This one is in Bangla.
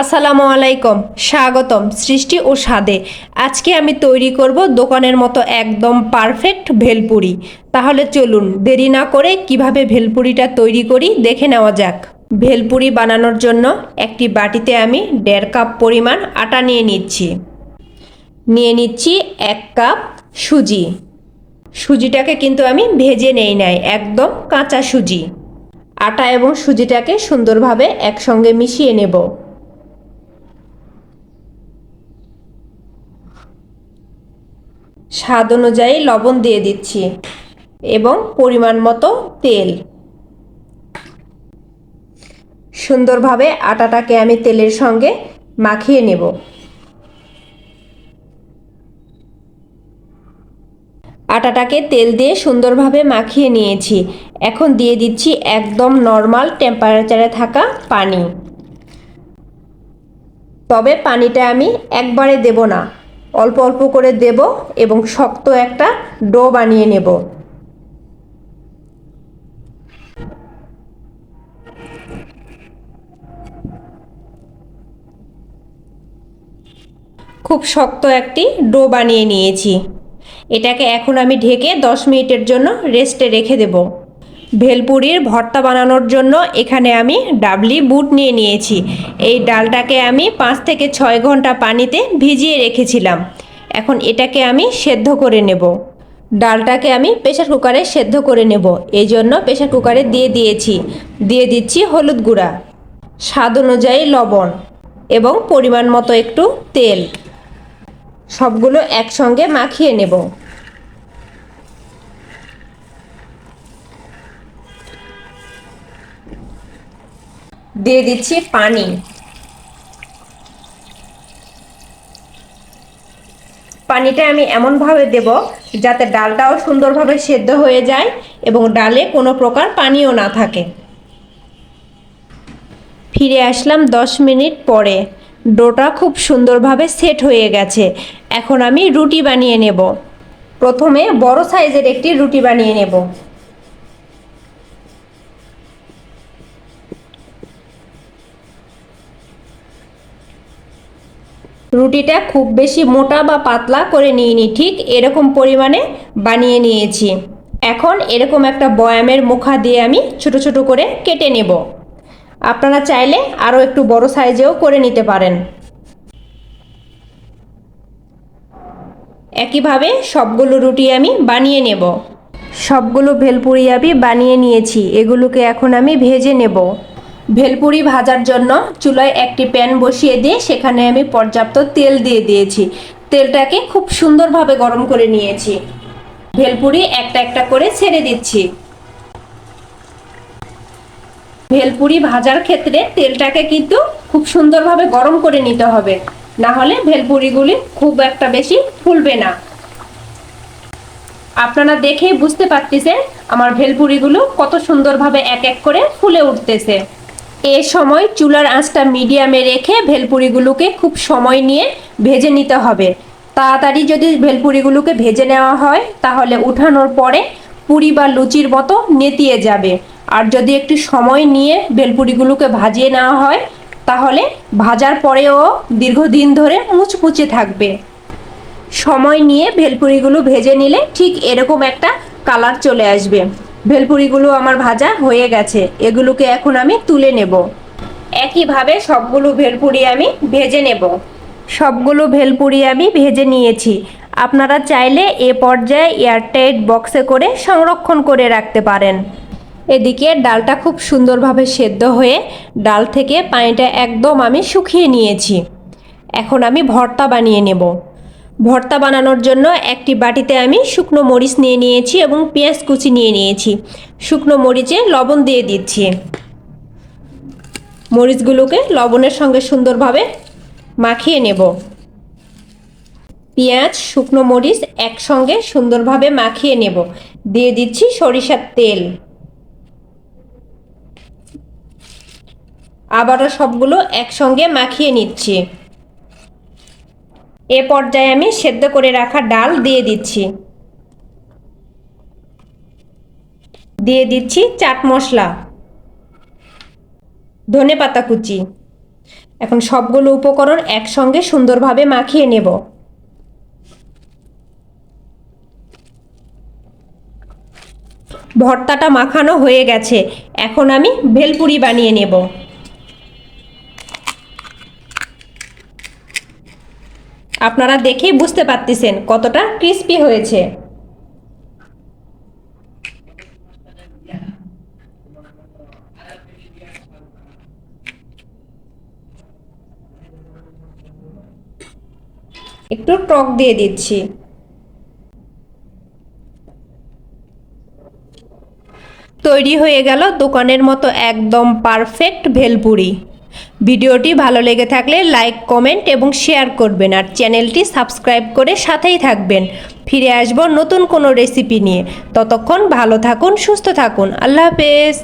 আসসালামু আলাইকুম, স্বাগতম সৃষ্টি ও স্বাদে। আজকে আমি তৈরি করব দোকানের মতো একদম পারফেক্ট ভেলপুরি। তাহলে চলুন দেরি না করে কীভাবে ভেলপুরিটা তৈরি করি দেখে নেওয়া যাক। ভেলপুরি বানানোর জন্য একটি বাটিতে আমি দেড় কাপ পরিমাণ আটা নিয়ে নিচ্ছি। নিয়ে নিচ্ছি এক কাপ সুজি। সুজিটাকে কিন্তু আমি ভেজে নেই নাই, একদম কাঁচা সুজি। আটা এবং সুজিটাকে সুন্দরভাবে একসঙ্গে মিশিয়ে নেব। স্বাদ অনুযায়ী লবণ দিয়ে দিচ্ছি এবং পরিমাণ মতো তেল। সুন্দরভাবে আটাটাকে আমি তেলের সঙ্গে মাখিয়ে নেব। আটাটাকে তেল দিয়ে সুন্দরভাবে মাখিয়ে নিয়েছি। এখন দিয়ে দিচ্ছি একদম নর্মাল টেম্পারেচারে থাকা পানি। তবে পানিটা আমি একবারে দেব না। অল্প অল্প করে দেব এবং শক্ত একটা ডো বানিয়ে নেব। খুব শক্ত একটি ডো বানিয়ে নিয়েছি। এটাকে এখন আমি ঢেকে দশ মিনিটের জন্য রেস্টে রেখে দেব। ভেলপুরির ভর্তা বানানোর জন্য এখানে আমি ডাবলি বুট নিয়ে নিয়েছি। এই ডালটাকে আমি পাঁচ থেকে ছয় ঘণ্টা পানিতে ভিজিয়ে রেখেছিলাম। এখন এটাকে আমি সেদ্ধ করে নেব। ডালটাকে আমি প্রেশার কুকারে সেদ্ধ করে নেব। এই জন্য প্রেশার কুকারে দিয়ে দিয়েছি। দিয়ে দিচ্ছি হলুদ গুঁড়া। স্বাদ অনুযায়ী লবণ এবং পরিমাণ মতো একটু তেল। সবগুলো একসঙ্গে মাখিয়ে নেব। দিয়ে দিচ্ছি পানি। পানিটা আমি এমনভাবে দেব যাতে ডালটাও সুন্দরভাবে সেদ্ধ হয়ে যায় এবং ডালে কোনো প্রকার পানিও না থাকে। ফিরে আসলাম দশ মিনিট পরে। ডোটা খুব সুন্দরভাবে সেট হয়ে গেছে। এখন আমি রুটি বানিয়ে নেব। প্রথমে বড় সাইজের একটি রুটি বানিয়ে নেব। রুটিটা খুব বেশি মোটা বা পাতলা করে নিইনি, ঠিক এরকম পরিমাণে বানিয়ে নিয়েছি। এখন এরকম একটা বয়ামের মুখা দিয়ে আমি ছোট ছোট করে কেটে নেব। আপনারা চাইলে আরও একটু বড় সাইজেও করে নিতে পারেন। একইভাবে সবগুলো রুটি আমি বানিয়ে নেব। সবগুলো ভেলপুরি আমি বানিয়ে নিয়েছি, এগুলোকে এখন আমি ভেজে নেব। ভেলপুরি ভাজার জন্য চুলায় একটি প্যান বসিয়ে দিয়ে সেখানে আমি পর্যাপ্ত তেল দিয়ে দিয়েছি। তেলটাকে খুব সুন্দরভাবে গরম করে নিয়েছি। ভেলপুরি একটা একটা করে ছেড়ে দিচ্ছি। ভেলপুরি ভাজার ক্ষেত্রে তেলটাকে কিন্তু খুব সুন্দরভাবে গরম করে নিতে হবে। না হলে ভেলপুরিগুলি খুব একটা বেশি ফুলবে না। আপনারা দেখেই বুঝতে পারতেছেন আমার ভেলপুরিগুলো কত সুন্দরভাবে এক এক করে ফুলে উঠতেছে। এ সময় চুলার আঁচটা মিডিয়ামে রেখে ভেলপুরিগুলোকে খুব সময় নিয়ে ভেজে নিতে হবে। তাড়াতাড়ি যদি ভেলপুরিগুলোকে ভেজে নেওয়া হয়, তাহলে উঠানোর পরে পুরি বা লুচির মতো নেতিয়ে যাবে। আর যদি একটু সময় নিয়ে ভেলপুরিগুলোকে ভাজিয়ে নেওয়া হয়, তাহলে ভাজার পরেও দীর্ঘদিন ধরে মুচমুচে থাকবে। সময় নিয়ে ভেলপুরিগুলো ভেজে নিলে ঠিক এরকম একটা কালার চলে আসবে। ভেলপুরিগুলো আমার ভাজা হয়ে গেছে। এগুলোকে এখন আমি তুলে নেব। একইভাবে সবগুলো ভেলপুরি আমি ভেজে নেব। সবগুলো ভেলপুরি আমি ভেজে নিয়েছি। আপনারা চাইলে এ পর্যায়ে এয়ারটাইট বক্সে করে সংরক্ষণ করে রাখতে পারেন। এদিকে ডালটা খুব সুন্দরভাবে সেদ্ধ হয়ে ডাল থেকে পানিটা একদম আমি শুকিয়ে নিয়েছি। এখন আমি ভর্তা বানিয়ে নেব। ভর্তা বানানোর জন্য একটি বাটিতে আমি শুকনো মরিচ নিয়ে নিয়েছি এবং পেঁয়াজ কুচি নিয়ে নিয়েছি। শুকনো মরিচে লবণ দিয়ে দিচ্ছি। মরিচগুলোকে লবণের সঙ্গে সুন্দরভাবে মাখিয়ে নেব। পেঁয়াজ, শুকনো মরিচ একসঙ্গে সুন্দরভাবে মাখিয়ে নেব। দিয়ে দিচ্ছি সরিষার তেল। আবারও সবগুলো একসঙ্গে মাখিয়ে নিচ্ছি। এ পর্যায়ে আমি সেদ্ধ করে রাখা ডাল দিয়ে দিচ্ছি। দিয়ে দিচ্ছি চাট মশলা, ধনে পাতা কুচি। এখন সবগুলো উপকরণ একসঙ্গে সুন্দরভাবে মাখিয়ে নেব। ভর্তাটা মাখানো হয়ে গেছে। এখন আমি ভেলপুরি বানিয়ে নেব। আপনারা দেখেই বুঝতে পারতেছেন কতটা ক্রিস্পি হয়েছে। একটু টক দিয়ে দিচ্ছি। তৈরি হয়ে গেল দোকানের মতো একদম পারফেক্ট ভেলপুরি। ভিডিওটি ভালো লেগে থাকলে লাইক, কমেন্ট এবং শেয়ার করবেন আর চ্যানেলটি সাবস্ক্রাইব করে সাথেই থাকবেন। ফিরে আসব নতুন কোনো রেসিপি নিয়ে। ততক্ষণ ভালো থাকুন, সুস্থ থাকুন। আল্লাহ হাফেজ।